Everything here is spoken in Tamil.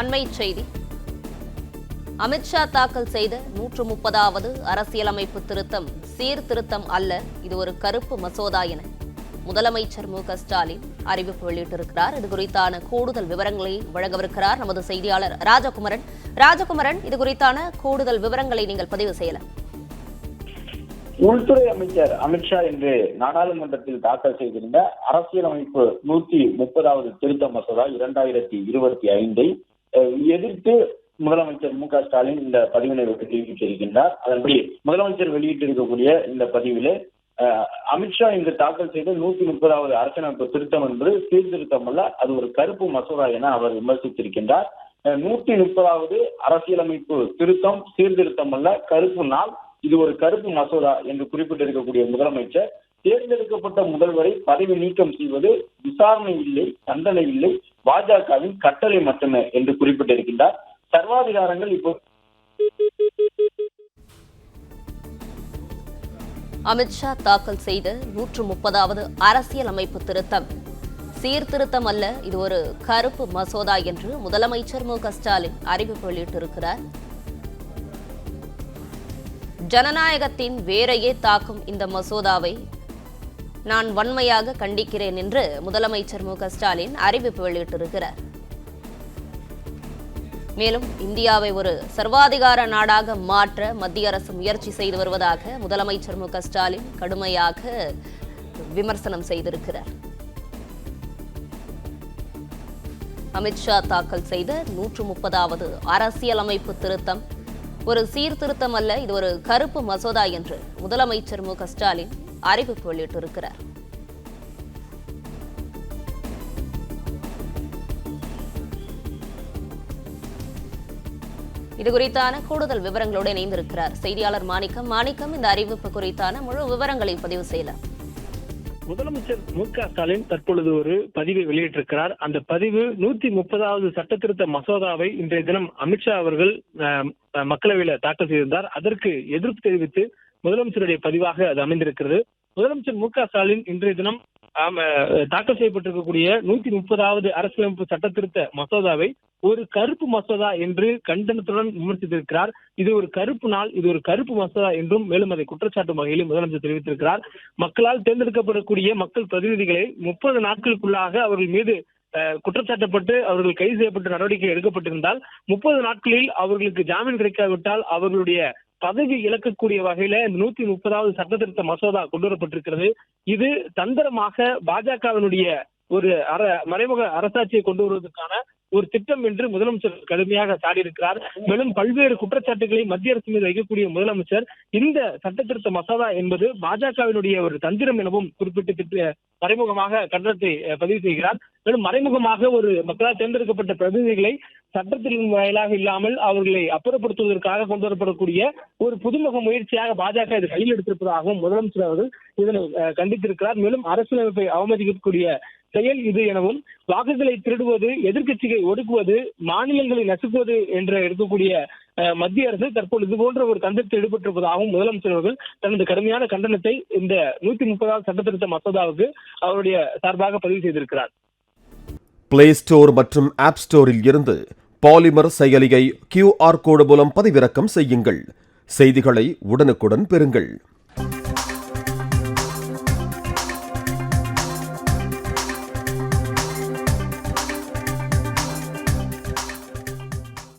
அண்மை செய்தி. அமித்ஷா தாக்கல் செய்த நூற்று முப்பதாவது அரசியலமைப்பு திருத்தம் சீர்திருத்தம் அல்ல இது ஒரு கருப்பு மசோதா என முதலமைச்சர் மு. ஸ்டாலின் அறிவிப்பு வெளியிட்டிருக்கிறார். இது குறித்தான கூடுதல் விவரங்களை வழங்கவிருக்கிறார் நமது செய்தியாளர் ராஜகுமரன். ராஜகுமரன் இது குறித்தான கூடுதல் விவரங்களை நீங்கள் பதிவு செய்யலாம் உள்துறை அமைச்சர் அமித்ஷா இன்று நாடாளுமன்றத்தில் தாக்கல் செய்திருந்த அரசியலமைப்பு நூத்தி முப்பதாவது திருத்த மசோதா இரண்டாயிரத்தி இருபத்தி ஐந்தை எதிர்த்து முதலமைச்சர் மு க ஸ்டாலின் இந்த பதிவினை தெரிவித்திருக்கின்றார் அதன்படி முதலமைச்சர் வெளியிட்டிருக்கக்கூடிய இந்த பதிவிலே அமித்ஷா இன்று தாக்கல் செய்த நூத்தி முப்பதாவது அரசியலமைப்பு திருத்தம் என்பது சீர்திருத்தம் அல்ல அது ஒரு கருப்பு மசோதா என அவர் விமர்சித்திருக்கின்றார். நூத்தி முப்பதாவது அரசியலமைப்பு திருத்தம் சீர்திருத்தம் அல்ல கருப்பு நாள் இது ஒரு கருப்பு மசோதா என்று குறிப்பிட்டிருக்கக்கூடிய முதலமைச்சர் தேர்ந்தெடுக்கப்பட்ட முதல்வரை பதவி நீக்கம் செய்வது விசாரணை இல்லை தண்டனை இல்லை பாஜகவின் கட்டளை மட்டுமே என்று குறிப்பிட்டிருக்கின்றார். சர்வாதிகாரங்கள் இப்போ அமித்ஷா தாக்கல் செய்த நூற்று முப்பதாவது அரசியல் அமைப்பு திருத்தம். சீர்திருத்தம் அல்ல இது ஒரு கருப்பு மசோதா என்று முதலமைச்சர் மு க ஸ்டாலின் அறிவிப்பு வெளியிட்டிருக்கிறார். ஜனநாயகத்தின் வேரையே தாக்கும் இந்த மசோதாவை நான் வன்மையாக கண்டிக்கிறேன் என்று முதலமைச்சர் மு ஸ்டாலின் அறிவிப்பு வெளியிட்டிருக்கிறார். மேலும் இந்தியாவை ஒரு சர்வாதிகார நாடாக மாற்ற மத்திய அரசு முயற்சி செய்து வருவதாக முதலமைச்சர் மு ஸ்டாலின் கடுமையாக விமர்சனம் செய்திருக்கிறார். அமித்ஷா தாக்கல் செய்த நூற்று முப்பதாவது அரசியலமைப்பு திருத்தம். ஒரு சீர்திருத்தம் அல்ல இது ஒரு கருப்பு மசோதா என்று முதலமைச்சர் மு ஸ்டாலின் அறிவிப்பு வெளியிட்டிருக்கிறார். இது குறித்தான கூடுதல் விவரங்களோடு இணைந்திருக்கிறார் செய்தியாளர் மாணிக்கம். மாணிக்கம் இந்த அறிவிப்பு குறித்தான முழு விவரங்களை பதிவு செய்யலாம். முதலமைச்சர் மு க ஸ்டாலின் தற்பொழுது ஒரு பதிவை வெளியிட்டிருக்கிறார். அந்த பதிவு நூத்தி முப்பதாவது சட்டத்திருத்த மசோதாவை இன்றைய தினம் அமித்ஷா அவர்கள் அஹ், மக்களவையில தாக்கல் செய்திருந்தார். அதற்கு எதிர்ப்பு தெரிவித்து முதலமைச்சருடைய பதிவாக அது அமைந்திருக்கிறது. முதலமைச்சர் மு க ஸ்டாலின் இன்றைய தினம் தாக்கல் செய்யப்பட்டிருக்கக்கூடிய நூத்தி முப்பதாவது அரசியலமைப்பு சட்ட திருத்த மசோதாவை ஒரு கருப்பு மசோதா என்று கண்டனத்துடன் விமர்சித்திருக்கிறார். இது ஒரு கருப்பு நாள் இது ஒரு கருப்பு மசோதா என்றும் மேலும் அதை குற்றச்சாட்டும் வகையில் முதலமைச்சர் தெரிவித்திருக்கிறார். மக்களால் தேர்ந்தெடுக்கப்படக்கூடிய மக்கள் பிரதிநிதிகளை முப்பது நாட்களுக்குள்ளாக அவர்கள் மீது அஹ், குற்றச்சாட்டப்பட்டு அவர்கள் கைது செய்யப்பட்டு நடவடிக்கை எடுக்கப்பட்டிருந்தால் முப்பது நாட்களில் அவர்களுக்கு ஜாமீன் கிடைக்காவிட்டால் அவர்களுடைய பதவி இழக்கக்கூடிய வகையில இந்த நூத்தி முப்பதாவது சட்டத்திருத்த மசோதா கொண்டு வரப்பட்டிருக்கிறது இது தந்திரமாக பாஜகவினுடைய ஒரு அர மறைமுக அரசாட்சியை கொண்டு வருவதற்கான ஒரு திட்டம் என்று முதலமைச்சர் கடுமையாக சாடியிருக்கிறார். மேலும் பல்வேறு குற்றச்சாட்டுகளை மத்திய அரசு மீது வைக்கக்கூடிய முதலமைச்சர் இந்த சட்டத்திருத்த மசோதா என்பது பாஜகவினுடைய ஒரு தந்திரம் எனவும் குறிப்பிட்டு திட்ட- மறைமுகமாக கண்டனத்தை பதிவு செய்கிறார். மேலும் மறைமுகமாக ஒரு மக்களால் தேர்ந்தெடுக்கப்பட்ட பிரதிநிதிகளை சட்டத்தின் வாயிலாக இல்லாமல் அவர்களை அப்புறப்படுத்துவதற்காக கொண்டு வரப்படக்கூடிய ஒரு புதுமுக முயற்சியாக பாஜக இது கையில் எடுத்திருப்பதாகவும் முதலமைச்சர் அவர்கள் இதனை கண்டித்திருக்கிறார். மேலும் அரசியலமைப்பை அவமதிக்கக்கூடிய செயல் இது எனவும் வாக்குகளை திருடுவது எதிர்கட்சிகளை ஒடுக்குவது மாநிலங்களை நசுக்குவது என்று இருக்கக்கூடிய மத்திய அரசு தற்போது இது போன்ற ஒரு தந்திரத்தில் ஈடுபட்டிருப்பதாகவும் முதலமைச்சர் அவர்கள் தனது கடுமையான கண்டனத்தை இந்த நூத்தி முப்பதாவது சட்டத்திருத்த மசோதாவுக்கு அவருடைய சார்பாக பதிவு செய்திருக்கிறார். பிளே ஸ்டோர் மற்றும் ஆப் ஸ்டோரில் இருந்து பாலிமர் செயலியை கியூஆர் கோடு மூலம் பதிவிறக்கம் செய்யுங்கள். செய்திகளை உடனுக்குடன் பெறுங்கள்.